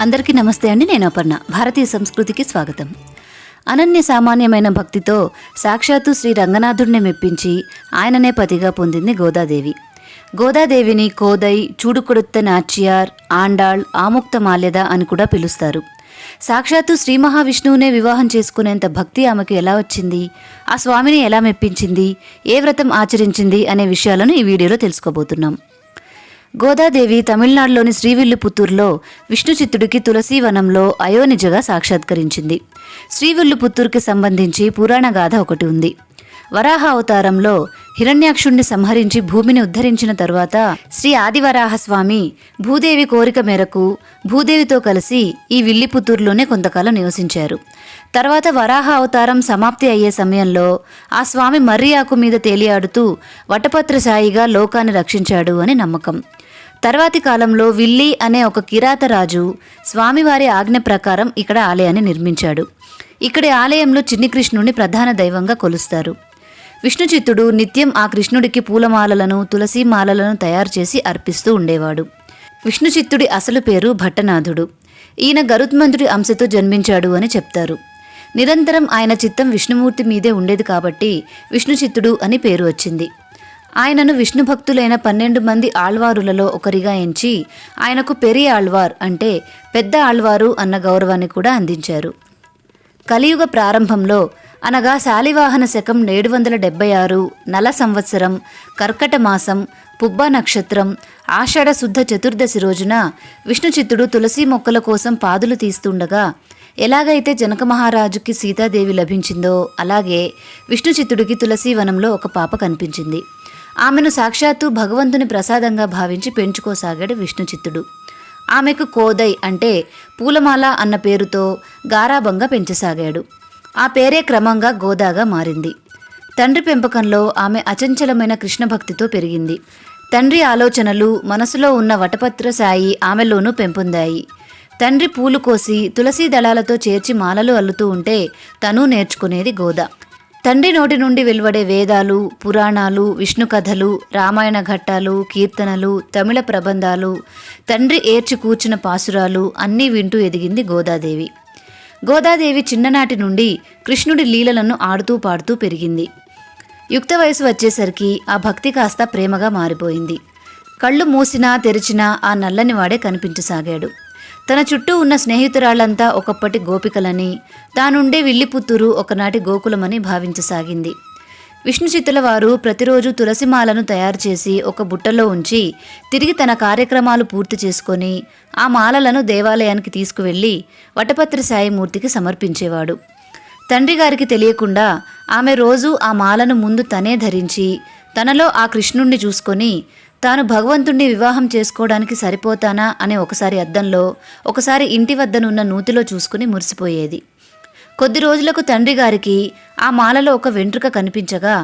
అందరికీ నమస్తే అండి నేను అపర్ణ. భారతీయ సంస్కృతికి స్వాగతం. అనన్య సామాన్యమైన భక్తితో సాక్షాత్తు శ్రీ రంగనాథుడిని మెప్పించి ఆయననే పతిగా పొందింది గోదాదేవి. గోదాదేవిని కోదై చూడుకొడుత్త నాచ్యార్ ఆండాళ్ ఆముక్త మాల్యద అని కూడా పిలుస్తారు. సాక్షాత్తు శ్రీ మహావిష్ణువునే వివాహం చేసుకునేంత భక్తి ఆమెకు ఎలా వచ్చింది? ఆ స్వామిని ఎలా మెప్పించింది? ఏ వ్రతం ఆచరించింది? అనే విషయాలను ఈ వీడియోలో తెలుసుకోబోతున్నాం. గోదాదేవి తమిళనాడులోని శ్రీవిల్లుపుత్తూరులో విష్ణుచిత్తుడికి తులసీవనంలో అయోనిజగా సాక్షాత్కరించింది. శ్రీవిల్లుపుత్తూరుకి సంబంధించి పురాణగాథ ఒకటి ఉంది. వరాహ అవతారంలో హిరణ్యాక్షుణ్ణి సంహరించి భూమిని ఉద్ధరించిన తరువాత శ్రీ ఆదివరాహస్వామి భూదేవి కోరిక మేరకు భూదేవితో కలిసి ఈ విల్లిపుత్తూరులోనే కొంతకాలం నివసించారు. తర్వాత వరాహ అవతారం సమాప్తి అయ్యే సమయంలో ఆ స్వామి మర్రి ఆకు మీద తేలియాడుతూ వటపత్ర సాయిగా లోకాన్ని రక్షించాడు అని నమ్మకం. తర్వాతి కాలంలో విల్లి అనే ఒక కిరాతరాజు స్వామివారి ఆజ్ఞ ప్రకారం ఇక్కడ ఆలయాన్ని నిర్మించాడు. ఇక్కడి ఆలయంలో చిన్ని కృష్ణుడిని ప్రధాన దైవంగా కొలుస్తారు. విష్ణుచిత్తుడు నిత్యం ఆ కృష్ణుడికి పూలమాలలను తులసి మాలలను తయారు చేసి అర్పిస్తూ ఉండేవాడు. విష్ణుచిత్తుడి అసలు పేరు భట్టనాథుడు. ఈయన గరుత్మంతుడి అంశతో జన్మించాడు అని చెప్తారు. నిరంతరం ఆయన చిత్తం విష్ణుమూర్తి మీదే ఉండేది కాబట్టి విష్ణుచిత్తుడు అని పేరు వచ్చింది. ఆయనను విష్ణు భక్తులైన పన్నెండు మంది ఆళ్వారులలో ఒకరిగా ఎంచి ఆయనకు పెరి ఆళ్వార్ అంటే పెద్ద ఆళ్వారు అన్న గౌరవాన్ని కూడా అందించారు. కలియుగ ప్రారంభంలో అనగా శాలివాహన శకం ఏడు వందల డెబ్బై ఆరు నల సంవత్సరం కర్కట మాసం పుబ్బ నక్షత్రం ఆషాఢ శుద్ధ చతుర్దశి రోజున విష్ణుచిత్తుడు తులసి మొక్కల కోసం పాదులు తీస్తుండగా ఎలాగైతే జనక మహారాజుకి సీతాదేవి లభించిందో అలాగే విష్ణుచిత్తుడికి తులసీవనంలో ఒక పాప కనిపించింది. ఆమెను సాక్షాత్తు భగవంతుని ప్రసాదంగా భావించి పెంచుకోసాగాడు విష్ణుచిత్తుడు. ఆమెకు కోదై అంటే పూలమాల అన్న పేరుతో గారాభంగా పెంచసాగాడు. ఆ పేరే క్రమంగా గోదాగా మారింది. తండ్రి పెంపకంలో ఆమె అచంచలమైన కృష్ణభక్తితో పెరిగింది. తండ్రి ఆలోచనలు మనసులో ఉన్న వటపత్ర సాయి ఆమెలోనూ పెంపొందాయి. తండ్రి పూలు కోసి తులసీ దళాలతో చేర్చి మాలలు అల్లుతూ ఉంటే తను నేర్చుకునేది గోదా. తండ్రి నోటి నుండి వెలువడే వేదాలు పురాణాలు విష్ణు కథలు రామాయణ ఘట్టాలు కీర్తనలు తమిళ ప్రబంధాలు తండ్రి ఏర్చి కూర్చున్న పాసురాలు అన్నీ వింటూ ఎదిగింది గోదాదేవి. గోదాదేవి చిన్ననాటి నుండి కృష్ణుడి లీలలను ఆడుతూ పాడుతూ పెరిగింది. యుక్త వయసు వచ్చేసరికి ఆ భక్తి కాస్త ప్రేమగా మారిపోయింది. కళ్ళు మూసినా తెరిచినా ఆ నల్లని వాడే కనిపించసాగాడు. తన చుట్టూ ఉన్న స్నేహితురాళ్ళంతా ఒకప్పటి గోపికలని తానుండే విల్లిపుత్తూరు ఒకనాటి గోకులమని భావించసాగింది. విష్ణుచిత్తుల వారు ప్రతిరోజు తులసిమాలను తయారు చేసి ఒక బుట్టలో ఉంచి తిరిగి తన కార్యక్రమాలు పూర్తి చేసుకొని ఆ మాలలను దేవాలయానికి తీసుకువెళ్ళి వటపత్రి సాయిమూర్తికి సమర్పించేవాడు. తండ్రి గారికి తెలియకుండా ఆమె రోజు ఆ మాలను ముందు తనే ధరించి తనలో ఆ కృష్ణుణ్ణి చూసుకొని తాను భగవంతుణ్ణి వివాహం చేసుకోవడానికి సరిపోతానా అనే ఒకసారి అద్దంలో ఒకసారి ఇంటి వద్దనున్న నూతిలో చూసుకుని మురిసిపోయేది. కొద్ది రోజులకు తండ్రి గారికి ఆ మాలలో ఒక వెంట్రుక కనిపించగా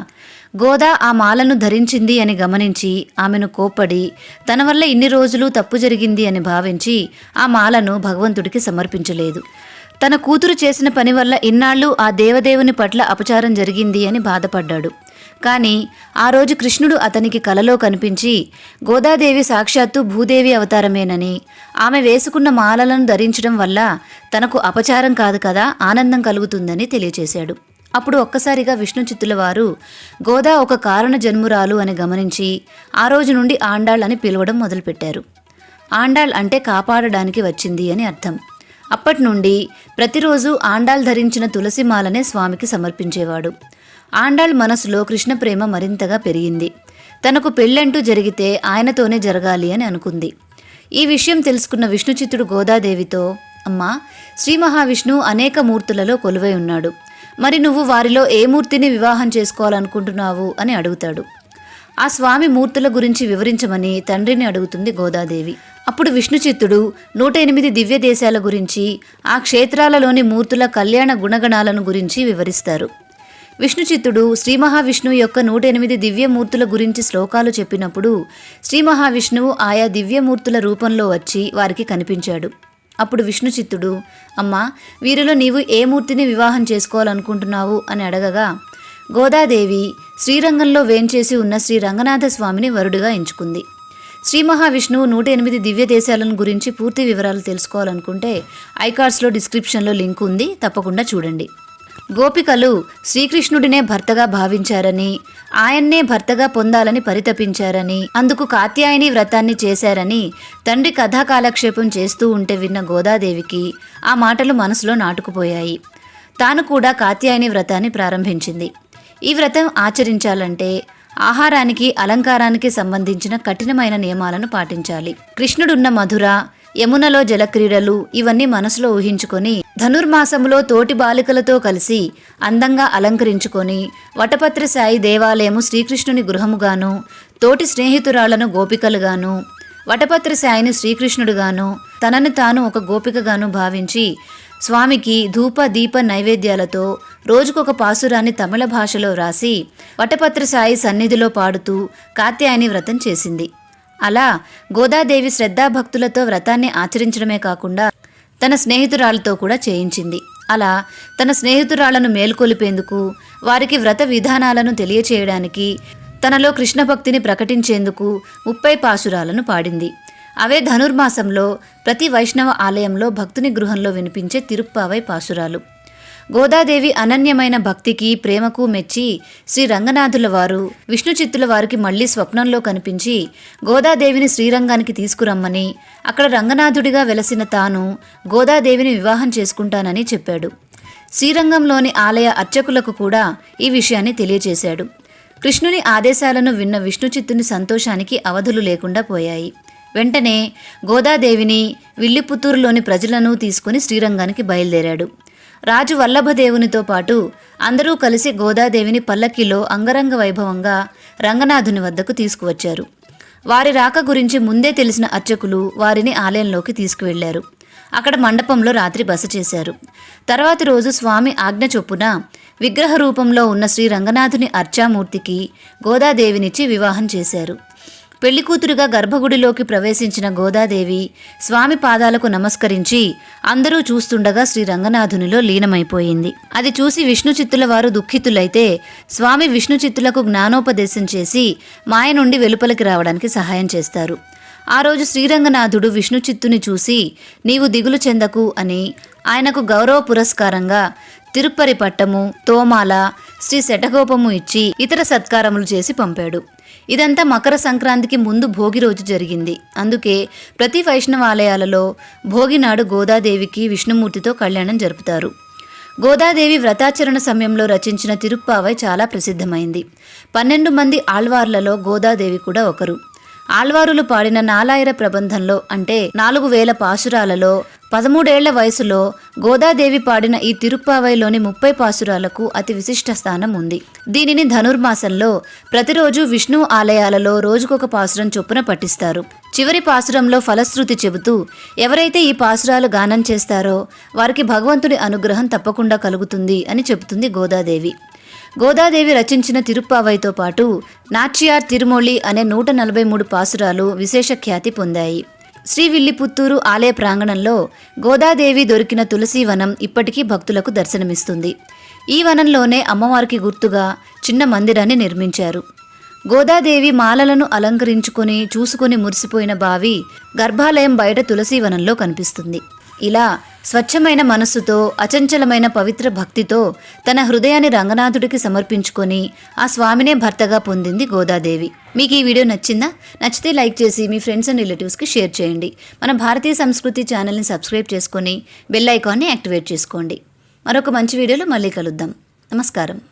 గోదా ఆ మాలను ధరించింది అని గమనించి ఆమెను కోప్పడి తన వల్ల ఇన్ని రోజులు తప్పు జరిగింది అని భావించి ఆ మాలను భగవంతుడికి సమర్పించలేదు. తన కూతురు చేసిన పని వల్ల ఇన్నాళ్ళు ఆ దేవదేవుని పట్ల అపచారం జరిగింది అని బాధపడ్డాడు. కానీ ఆ రోజు కృష్ణుడు అతనికి కలలో కనిపించి గోదాదేవి సాక్షాత్తు భూదేవి అవతారమేనని ఆమె వేసుకున్న మాలలను ధరించడం వల్ల తనకు అపచారం కాదు కదా ఆనందం కలుగుతుందని తెలియచేశాడు. అప్పుడు ఒక్కసారిగా విష్ణు చిత్తుల వారు గోదా ఒక కారణ జన్మురాలు అని గమనించి ఆ రోజు నుండి ఆండాళ్ అని పిలవడం మొదలుపెట్టారు. ఆండాళ్ అంటే కాపాడడానికి వచ్చింది అని అర్థం. అప్పటి నుండి ప్రతిరోజు ఆండాల్ ధరించిన తులసి మాలనే స్వామికి సమర్పించేవాడు. ఆండాళ్ మనసులో కృష్ణ ప్రేమ మరింతగా పెరిగింది. తనకు పెళ్ళంటూ జరిగితే ఆయనతోనే జరగాలి అని అనుకుంది. ఈ విషయం తెలుసుకున్న విష్ణుచిత్తుడు గోదాదేవితో అమ్మా శ్రీ మహావిష్ణు అనేక మూర్తులలో కొలువై ఉన్నాడు. మరి నువ్వు వారిలో ఏ మూర్తిని వివాహం చేసుకోవాలనుకుంటున్నావు? అని అడుగుతాడు. ఆ స్వామి మూర్తుల గురించి వివరించమని తండ్రిని అడుగుతుంది గోదాదేవి. అప్పుడు విష్ణుచిత్తుడు నూట ఎనిమిది దివ్య దేశాల గురించి ఆ క్షేత్రాలలోని మూర్తుల కళ్యాణ గుణగణాలను గురించి వివరిస్తారు. విష్ణుచిత్తుడు శ్రీ మహావిష్ణువు యొక్క నూట ఎనిమిది దివ్యమూర్తుల గురించి శ్లోకాలు చెప్పినప్పుడు శ్రీ మహావిష్ణువు ఆయా దివ్యమూర్తుల రూపంలో వచ్చి వారికి కనిపించాడు. అప్పుడు విష్ణుచిత్తుడు అమ్మా వీరిలో నీవు ఏ మూర్తిని వివాహం చేసుకోవాలనుకుంటున్నావు? అని అడగగా గోదాదేవి శ్రీరంగంలో వేంచేసి ఉన్న శ్రీ రంగనాథ స్వామిని వరుడుగా ఎంచుకుంది. శ్రీ మహావిష్ణువు నూట ఎనిమిది దివ్య దేశాలను గురించి పూర్తి వివరాలు తెలుసుకోవాలనుకుంటే ఐకార్డ్స్లో డిస్క్రిప్షన్లో లింక్ ఉంది తప్పకుండా చూడండి. గోపికలు శ్రీకృష్ణుడినే భర్తగా భావించారని ఆయన్నే భర్తగా పొందాలని పరితపించారని అందుకు కాత్యాయని వ్రతాన్ని చేశారని తండ్రి కథా కాలక్షేపం చేస్తూ ఉంటే విన్న గోదాదేవికి ఆ మాటలు మనసులో నాటుకుపోయాయి. తాను కూడా కాత్యాయని వ్రతాన్ని ప్రారంభించింది. ఈ వ్రతం ఆచరించాలంటే ఆహారానికి అలంకారానికి సంబంధించిన కఠినమైన నియమాలను పాటించాలి. కృష్ణుడున్న మధుర యమునలో జలక్రీడలు ఇవన్నీ మనసులో ఊహించుకొని ధనుర్మాసములో తోటి బాలికలతో కలిసి అందంగా అలంకరించుకొని వటపత్ర సాయి దేవాలయము శ్రీకృష్ణుని గృహముగాను తోటి స్నేహితురాళ్ళను గోపికలుగాను వటపత్ర సాయిని శ్రీకృష్ణుడుగాను తనను తాను ఒక గోపికగాను భావించి స్వామికి ధూప దీప నైవేద్యాలతో రోజుకొక పాసురాన్ని తమిళ భాషలో వ్రాసి వటపత్ర సాయి సన్నిధిలో పాడుతూ కాత్యాయని వ్రతం చేసింది. అలా గోదాదేవి శ్రద్ధాభక్తులతో వ్రతాన్ని ఆచరించడమే కాకుండా తన స్నేహితురాలతో కూడా చేయించింది. అలా తన స్నేహితురాలను మేల్కొలిపేందుకు వారికి వ్రత విధానాలను తెలియచేయడానికి తనలో కృష్ణ భక్తిని ప్రకటించేందుకు ముప్పై పాశురాలను పాడింది. అవే ధనుర్మాసంలో ప్రతి వైష్ణవ ఆలయంలో భక్తుని గృహంలో వినిపించే తిరుప్పావై పాసురాలు గోదాదేవి అనన్యమైన భక్తికి ప్రేమకు మెచ్చి శ్రీ రంగనాథుల వారు విష్ణు చిత్తుల వారికి మళ్ళీ స్వప్నంలో కనిపించి గోదాదేవిని శ్రీరంగానికి తీసుకురమ్మని అక్కడ రంగనాథుడిగా వెలసిన తాను గోదాదేవిని వివాహం చేసుకుంటానని చెప్పాడు. శ్రీరంగంలోని ఆలయ అర్చకులకు కూడా ఈ విషయాన్ని తెలియజేశాడు కృష్ణుని ఆదేశాలను విన్న విష్ణుచిత్తుని సంతోషానికి అవధులు లేకుండా పోయాయి. వెంటనే గోదాదేవిని విల్లిపుత్తూరులోని ప్రజలను తీసుకుని శ్రీరంగానికి బయలుదేరాడు. రాజు వల్లభదేవునితో పాటు అందరూ కలిసి గోదాదేవిని పల్లకిలో అంగరంగ వైభవంగా రంగనాథుని వద్దకు తీసుకువచ్చారు. వారి రాక గురించి ముందే తెలిసిన అర్చకులు వారిని ఆలయంలోకి తీసుకువెళ్ళారు. అక్కడ మండపంలో రాత్రి బస చేశారు. తర్వాతి రోజు స్వామి ఆజ్ఞ చొప్పున విగ్రహ రూపంలో ఉన్న శ్రీ రంగనాథుని అర్చామూర్తికి గోదాదేవినిచ్చి వివాహం చేశారు. పెళ్ళికూతురుగా గర్భగుడిలోకి ప్రవేశించిన గోదాదేవి స్వామి పాదాలకు నమస్కరించి అందరూ చూస్తుండగా శ్రీ రంగనాథునిలో లీనమైపోయింది. అది చూసి విష్ణు చిత్తుల వారు దుఃఖితులైతే స్వామి విష్ణు చిత్తులకు జ్ఞానోపదేశం చేసి మాయ నుండి వెలుపలికి రావడానికి సహాయం చేస్తారు. ఆ రోజు శ్రీరంగనాథుడు విష్ణు చిత్తుని చూసి నీవు దిగులు చెందకు అని ఆయనకు గౌరవ పురస్కారంగా తిరుప్పరి పట్టము తోమాల శ్రీ శటగోపము ఇచ్చి ఇతర సత్కారములు చేసి పంపాడు. ఇదంతా మకర సంక్రాంతికి ముందు భోగి రోజు జరిగింది. అందుకే ప్రతి వైష్ణవాలయాలలో భోగి నాడు గోదాదేవికి విష్ణుమూర్తితో కళ్యాణం జరుపుతారు. గోదాదేవి వ్రతాచరణ సమయంలో రచించిన తిరుప్పావై చాలా ప్రసిద్ధమైంది. పన్నెండు మంది ఆళ్వార్లలో గోదాదేవి కూడా ఒకరు. ఆళ్వారులు పాడిన నాలాయిర ప్రబంధంలో అంటే నాలుగు వేల పాసురాలలో పదమూడేళ్ళ వయసులో గోదాదేవి పాడిన ఈ తిరుప్పావైలోని ముప్పై పాసురాలకు అతి విశిష్ట స్థానం ఉంది. దీనిని ధనుర్మాసంలో ప్రతిరోజు విష్ణు ఆలయాలలో రోజుకొక పాసురం చొప్పున పఠిస్తారు. చివరి పాసురంలో ఫలశ్రుతి చెబుతూ ఎవరైతే ఈ పాసురాలు గానం చేస్తారో వారికి భగవంతుడి అనుగ్రహం తప్పకుండా కలుగుతుంది అని చెబుతుంది గోదాదేవి. గోదాదేవి రచించిన తిరుప్పావైతో పాటు నాచ్యార్ తిరుమొళి అనే నూట నలభై మూడు పాసురాలు విశేష ఖ్యాతి పొందాయి. శ్రీ విల్లిపుత్తూరు ఆలయ ప్రాంగణంలో గోదాదేవి దొరికిన తులసి వనం ఇప్పటికీ భక్తులకు దర్శనమిస్తుంది. ఈ వనంలోనే అమ్మవారికి గుర్తుగా చిన్న మందిరాన్ని నిర్మించారు. గోదాదేవి మాలలను అలంకరించుకొని చూసుకుని మురిసిపోయిన బావి గర్భాలయం బయట తులసీవనంలో కనిపిస్తుంది. ఇలా స్వచ్ఛమైన మనస్సుతో అచంచలమైన పవిత్ర భక్తితో తన హృదయాన్ని రంగనాథుడికి సమర్పించుకొని ఆ స్వామినే భర్తగా పొందింది గోదాదేవి. మీకు ఈ వీడియో నచ్చిందా? నచ్చితే లైక్ చేసి మీ ఫ్రెండ్స్ అండ్ రిలేటివ్స్కి షేర్ చేయండి. మన భారతీయ సంస్కృతి ఛానల్ని సబ్స్క్రైబ్ చేసుకొని బెల్ ఐకాన్ని యాక్టివేట్ చేసుకోండి. మరొక మంచి వీడియోలో మళ్ళీ కలుద్దాం. నమస్కారం.